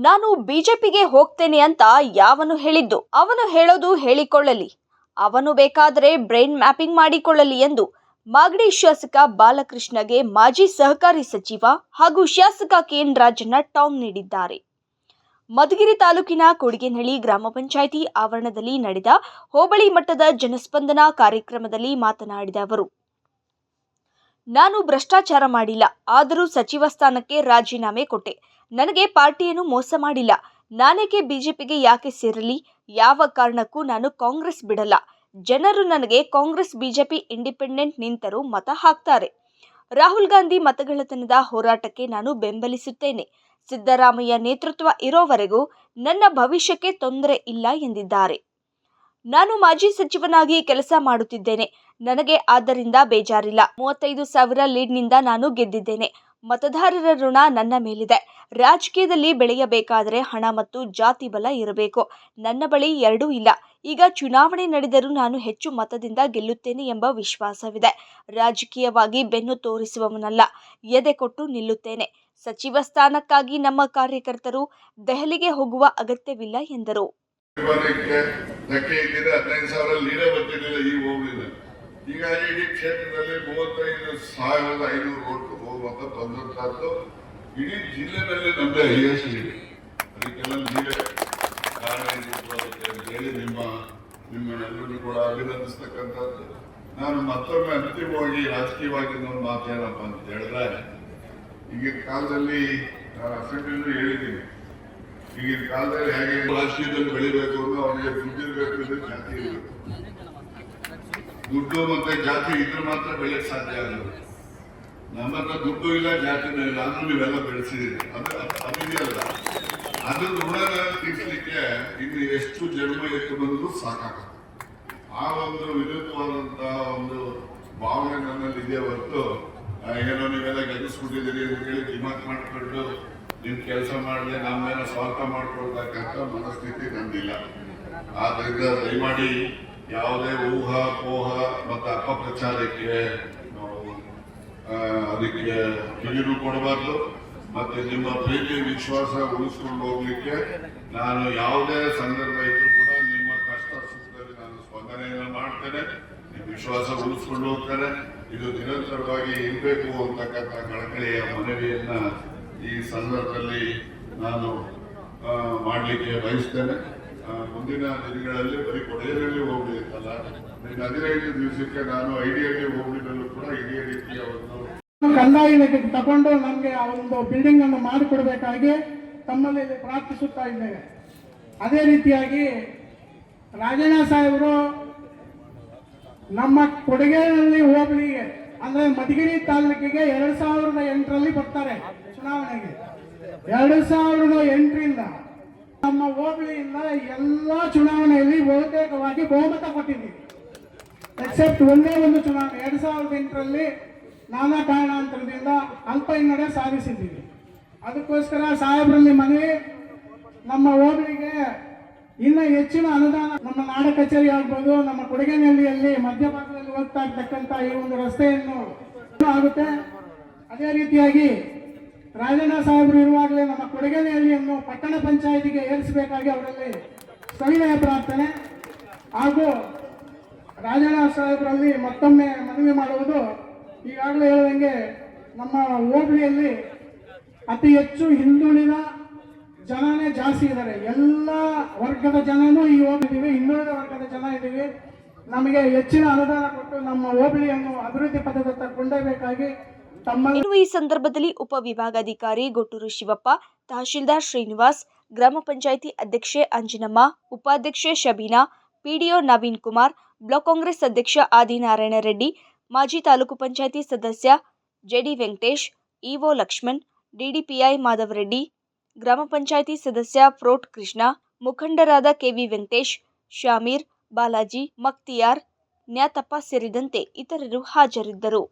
ನಾನು ಬಿಜೆಪಿಗೆ ಹೋಗ್ತೇನೆ ಅಂತ ಯಾವನು ಹೇಳಿದ್ದು? ಅವನು ಹೇಳೋದು ಹೇಳಿಕೊಳ್ಳಲಿ. ಅವನು ಬೇಕಾದರೆ ಬ್ರೈನ್ ಮ್ಯಾಪಿಂಗ್ ಮಾಡಿಕೊಳ್ಳಲಿ ಎಂದು ಮಾಗಡಿ ಶಾಸಕ ಬಾಲಕೃಷ್ಣಗೆ ಮಾಜಿ ಸಹಕಾರಿ ಸಚಿವ ಹಾಗೂ ಶಾಸಕ ಕೆಎನ್ ರಾಜಣ್ಣ ಟಾಂಗ್ ನೀಡಿದ್ದಾರೆ. ಮಧುಗಿರಿ ತಾಲೂಕಿನ ಕೊಡಿಗೆನಹಳ್ಳಿ ಗ್ರಾಮ ಪಂಚಾಯಿತಿ ಆವರಣದಲ್ಲಿ ನಡೆದ ಹೋಬಳಿ ಮಟ್ಟದ ಜನಸ್ಪಂದನ ಕಾರ್ಯಕ್ರಮದಲ್ಲಿ ಮಾತನಾಡಿದ ಅವರು, ನಾನು ಭ್ರಷ್ಟಾಚಾರ ಮಾಡಿಲ್ಲ. ಆದರೂ ಸಚಿವ ಸ್ಥಾನಕ್ಕೆ ರಾಜೀನಾಮೆ ಕೊಟ್ಟೆ. ನನಗೆ ಪಾರ್ಟಿಯನ್ನು ಮೋಸ ಮಾಡಿಲ್ಲ. ನಾನೇಕೆ ಬಿಜೆಪಿಗೆ ಯಾಕೆ ಸೇರಲಿ? ಯಾವ ಕಾರಣಕ್ಕೂ ನಾನು ಕಾಂಗ್ರೆಸ್ ಬಿಡಲ್ಲ. ಜನರು ನನಗೆ ಕಾಂಗ್ರೆಸ್, ಬಿಜೆಪಿ, ಇಂಡಿಪೆಂಡೆಂಟ್ ನಿಂತರೂ ಮತ ಹಾಕ್ತಾರೆ. ರಾಹುಲ್ ಗಾಂಧಿ ಮತಗಳತನದ ಹೋರಾಟಕ್ಕೆ ನಾನು ಬೆಂಬಲಿಸುತ್ತೇನೆ. ಸಿದ್ದರಾಮಯ್ಯ ನೇತೃತ್ವ ಇರೋವರೆಗೂ ನನ್ನ ಭವಿಷ್ಯಕ್ಕೆ ತೊಂದರೆ ಇಲ್ಲ ಎಂದಿದ್ದಾರೆ. ನಾನು ಮಾಜಿ ಸಚಿವನಾಗಿ ಕೆಲಸ ಮಾಡುತ್ತಿದ್ದೇನೆ. ನನಗೆ ಆದ್ದರಿಂದ ಬೇಜಾರಿಲ್ಲ. ಮೂವತ್ತೈದು ಸಾವಿರ ಲೀಡ್ನಿಂದ ನಾನು ಗೆದ್ದಿದ್ದೇನೆ. ಮತದಾರರ ಋಣ ನನ್ನ ಮೇಲಿದೆ. ರಾಜಕೀಯದಲ್ಲಿ ಬೆಳೆಯಬೇಕಾದರೆ ಹಣ ಮತ್ತು ಜಾತಿ ಬಲ ಇರಬೇಕು. ನನ್ನ ಬಳಿ ಎರಡೂ ಇಲ್ಲ. ಈಗ ಚುನಾವಣೆ ನಡೆದರೂ ನಾನು ಹೆಚ್ಚು ಮತದಿಂದ ಗೆಲ್ಲುತ್ತೇನೆ ಎಂಬ ವಿಶ್ವಾಸವಿದೆ. ರಾಜಕೀಯವಾಗಿ ಬೆನ್ನು ತೋರಿಸುವವನಲ್ಲ. ಎದೆ ಕೊಟ್ಟು ನಿಲ್ಲುತ್ತೇನೆ. ಸಚಿವ ಸ್ಥಾನಕ್ಕಾಗಿ ನಮ್ಮ ಕಾರ್ಯಕರ್ತರು ದೆಹಲಿಗೆ ಹೋಗುವ ಅಗತ್ಯವಿಲ್ಲ ಎಂದರು. ಹೀಗಾಗಿ ಇಡೀ ಕ್ಷೇತ್ರದಲ್ಲಿ ಮೂವತ್ತೈದು ಸಾವಿರದ ಐನೂರು ಓಟು. ಬಹುಮತ ಬಂದಂತಹದ್ದು ಇಡೀ ಜಿಲ್ಲೆನಲ್ಲಿ ನಮ್ಮದೇ ಇದೆ ಅದಕ್ಕೆಲ್ಲ ನೀವೇ ಕಾರಣ ಹೇಳಿ ನಿಮ್ಮ ನಿಮ್ಮನ್ನೆಲ್ಲರೂ ಕೂಡ ಅಭಿನಂದಿಸ್ತಕ್ಕಂಥದ್ದು. ನಾನು ಮತ್ತೊಮ್ಮೆ ಅಂತಿಮವಾಗಿ ರಾಜಕೀಯವಾಗಿ ಒಂದು ಮಾತೇನಪ್ಪ ಅಂತ ಹೇಳಿದ್ರೆ ಈಗಿನ ಕಾಲದಲ್ಲಿ ನಾನು ಅಸೆಂಬ್ಲಿನೂ ಹೇಳಿದ್ದೀನಿ. ಈಗಿನ ಕಾಲದಲ್ಲಿ ಹೇಗೆ ರಾಜಕೀಯದಲ್ಲಿ ಬೆಳಿಬೇಕು ಅಂದ್ರೆ ಅವನಿಗೆ ದುಡ್ಡಿರ್ಬೇಕು ಅಂದ್ರೆ ಜಾತಿ ಇರಬೇಕು. ದುಡ್ಡು ಮತ್ತೆ ಜಾತಿ ಇದ್ರೆ ಮಾತ್ರ ಬೆಳೆಯಕ್ಕೆ ಸಾಧ್ಯ ಆಗೋದು ನಮ್ಮ ಹತ್ರ ದುಡ್ಡು ಇಲ್ಲ, ಜಾತಿನೂ ಇಲ್ಲ ಅಂದ್ರೆ ನೀವೆಲ್ಲ ಬೆಳೆಸಿದ್ದೀರಿ. ಅದು ಅದು- ಅದಿದೆಯಲ್ಲ ಅದ್ರ ಋಣನ ತೀರ್ಸಲಿಕ್ಕೆ ಇನ್ನು ಎಷ್ಟು ಜನ್ಮ ಎತ್ತು ಬಂದರೂ ಸಾಕಾಗುತ್ತೆ ಆ ಒಂದು ವಿರುದ್ಧವಾದಂತ ಒಂದು ಭಾವನೆ ನನ್ನಲ್ಲಿ ಇದೆ ಹೊರತು ಏನೋ ನೀವೆಲ್ಲ ಗೆಲ್ಲಿಸ್ಬಿಟ್ಟಿದ್ದೀರಿ ಅಂತ ಹೇಳಿ ದಿಮಾಕ್ ಮಾಡಿಕೊಂಡು ನಿಮ್ ಕೆಲಸ ಮಾಡದೆ ನಮ್ಮೇನೋ ಸ್ವಾರ್ಥ ಮಾಡ್ಕೊಳ್ತಕ್ಕಂಥ ಮನಸ್ಥಿತಿ ನಂದಿಲ್ಲ. ಆದ್ರಿಂದ ದಯಮಾಡಿ ಯಾವುದೇ ಊಹಾ ಪೋಹ ಮತ್ತು ಅಪಪ್ರಚಾರಕ್ಕೆ ನಾವು ಅದಕ್ಕೆ ಕಿವಿನೂ ಕೊಡಬಾರ್ದು. ಮತ್ತೆ ನಿಮ್ಮ ಪ್ರೀತಿ ವಿಶ್ವಾಸ ಉಳಿಸ್ಕೊಂಡು ಹೋಗ್ಲಿಕ್ಕೆ ನಾನು ಯಾವುದೇ ಸಂದರ್ಭ ಇದ್ರೂ ಕೂಡ ನಿಮ್ಮ ಕಷ್ಟ ಸುಖದಲ್ಲಿ ನಾನು ಸ್ಪಂದನೆಯನ್ನು ಮಾಡ್ತೇನೆ. ನಿಮ್ಮ ವಿಶ್ವಾಸ ಉಳಿಸ್ಕೊಂಡು ಹೋಗ್ತೇನೆ. ಇದು ನಿರಂತರವಾಗಿ ಇರಬೇಕು ಅಂತಕ್ಕಂಥ ಕಳಕಳಿಯ ಮನವಿಯನ್ನ ಈ ಸಂದರ್ಭದಲ್ಲಿ ನಾನು ಮಾಡಲಿಕ್ಕೆ ಬಯಸ್ತೇನೆ. ಮುಂದಿನ ದಿನಗಳಲ್ಲಿ ಬರೀ ಕೊಡೆಯಲ್ಲಿ ಹೋಗ್ಲಿಕ್ಕಲ್ಲ ಇನ್ನು ಹದಿನೈದು ದಿವಸಕ್ಕೆ ನಾನು ಐಡಿಯಲ್ಲಿ ಹೋಗಿದ್ದಲ್ಲೂ ಕೂಡ ಇದೇ ರೀತಿಯ ಒಂದು ಕಂದಾಯ ತಗೊಂಡು ನಮಗೆ ಆ ಒಂದು ಬಿಲ್ಡಿಂಗ್ ಅನ್ನು ಮಾಡಿಕೊಡಬೇಕಾಗಿ ತಮ್ಮಲ್ಲಿ ಪ್ರಾರ್ಥಿಸುತ್ತಾ ಇದ್ದೇವೆ. ಅದೇ ರೀತಿಯಾಗಿ ರಾಜಣ್ಣ ಸಾಹೇಬರು ನಮ್ಮ ಕೊಡಗೇನಲ್ಲಿ ಹೋಬಳಿಗೆ ಅಂದ್ರೆ ಮಧುಗಿರಿ ತಾಲೂಕಿಗೆ ಎರಡ್ ಸಾವಿರದ ಎಂಟರಲ್ಲಿ ಬರ್ತಾರೆ ಚುನಾವಣೆಗೆ. ಎರಡು ಸಾವಿರದ ಎಂಟರಿಂದ ನಮ್ಮ ಹೋಬಳಿಯಿಂದ ಎಲ್ಲ ಚುನಾವಣೆಯಲ್ಲಿ ಬಹುತೇಕವಾಗಿ ಬಹುಮತ ಕೊಟ್ಟಿದ್ದೀವಿ. ಎಕ್ಸೆಪ್ಟ್ ಒಂದೇ ಒಂದು ಚುನಾವಣೆ, ಎರಡ್ ಸಾವಿರದ ಎಂಟರಲ್ಲಿ ನಾನಾ ಕಾರಣಾಂತರದಿಂದ ಅಲ್ಪ ಹಿನ್ನಡೆ ಸಾಧಿಸಿದ್ದೀವಿ. ಅದಕ್ಕೋಸ್ಕರ ಸಾಹೇಬರಲ್ಲಿ ಮನವಿ, ನಮ್ಮ ಹೋಬಳಿಗೆ ಇನ್ನೂ ಹೆಚ್ಚಿನ ಅನುದಾನ, ನಮ್ಮ ನಾಡ ಕಚೇರಿ ಆಗ್ಬೋದು, ನಮ್ಮ ಕೊಡಗೇನಹಳ್ಳಿಯಲ್ಲಿ ಮಧ್ಯಭಾಗದಲ್ಲಿ ಹೋಗ್ತಾ ಇರ್ತಕ್ಕಂಥ ಈ ಒಂದು ರಸ್ತೆಯನ್ನು ಆಗುತ್ತೆ. ಅದೇ ರೀತಿಯಾಗಿ ರಾಜಣ್ಣ ಸಾಹೇಬರು ಇರುವಾಗಲೇ ನಮ್ಮ ಕೊಡಗೇನಹಳ್ಳಿಯನ್ನು ಪಟ್ಟಣ ಪಂಚಾಯಿತಿಗೆ ಏರಿಸಬೇಕಾಗಿ ಅವರಲ್ಲಿ ಸವಿನಯ ಪ್ರಾರ್ಥನೆ ಹಾಗೂ ರಾಜಣ್ಣ ಸಾಹೇಬರಲ್ಲಿ ಮತ್ತೊಮ್ಮೆ ಮನವಿ ಮಾಡುವುದು ಈಗಾಗಲೇ ಹೇಳಿದಂಗೆ ನಮ್ಮ ಹೋಬಳಿಯಲ್ಲಿ ಅತಿ ಹೆಚ್ಚು ಹಿಂದುಳಿದ ಜನನೇ ಜಾಸ್ತಿ ಇದ್ದಾರೆ. ಎಲ್ಲ ವರ್ಗದ ಜನನೂ ಈ ಹೋಗಿದ್ದೀವಿ ಹಿಂದುಳಿದ ವರ್ಗದ ಜನ ಇದ್ದೀವಿ. ನಮಗೆ ಹೆಚ್ಚಿನ ಅನುದಾನ ಕೊಟ್ಟು ನಮ್ಮ ಹೋಬಳಿಯನ್ನು ಅಭಿವೃದ್ಧಿ ಪಥದತ್ತ ಕೊಂಡೊಯ್ಯಬೇಕಾಗಿ ಇನ್ನು ಈ ಸಂದರ್ಭದಲ್ಲಿ ಉಪವಿಭಾಗಾಧಿಕಾರಿ ಗೊಟ್ಟೂರು ಶಿವಪ್ಪ, ತಹಶೀಲ್ದಾರ್ ಶ್ರೀನಿವಾಸ್, ಗ್ರಾಮ ಪಂಚಾಯಿತಿ ಅಧ್ಯಕ್ಷೆ ಅಂಜನಮ್ಮ, ಉಪಾಧ್ಯಕ್ಷೆ ಶಬೀನಾ, ಪಿಡಿಒ ನವೀನ್ ಕುಮಾರ್, ಬ್ಲಾಕ್ ಕಾಂಗ್ರೆಸ್ ಅಧ್ಯಕ್ಷ ಆದಿನಾರಾಯಣ ರೆಡ್ಡಿ, ಮಾಜಿ ತಾಲೂಕು ಪಂಚಾಯಿತಿ ಸದಸ್ಯ JD Venkatesh, EO Lakshman, DDPI Madhavareddy ಗ್ರಾಮ ಪಂಚಾಯಿತಿ ಸದಸ್ಯ ಫ್ರೋಟ್ ಕೃಷ್ಣ, ಮುಖಂಡರಾದ ಕೆವಿ ವೆಂಕಟೇಶ್, ಶಾಮೀರ್, ಬಾಲಾಜಿ, ಮಕ್ತಿಯಾರ್, ನ್ಯಾತಪ್ಪ ಸೇರಿದಂತೆ ಇತರರು ಹಾಜರಿದ್ದರು.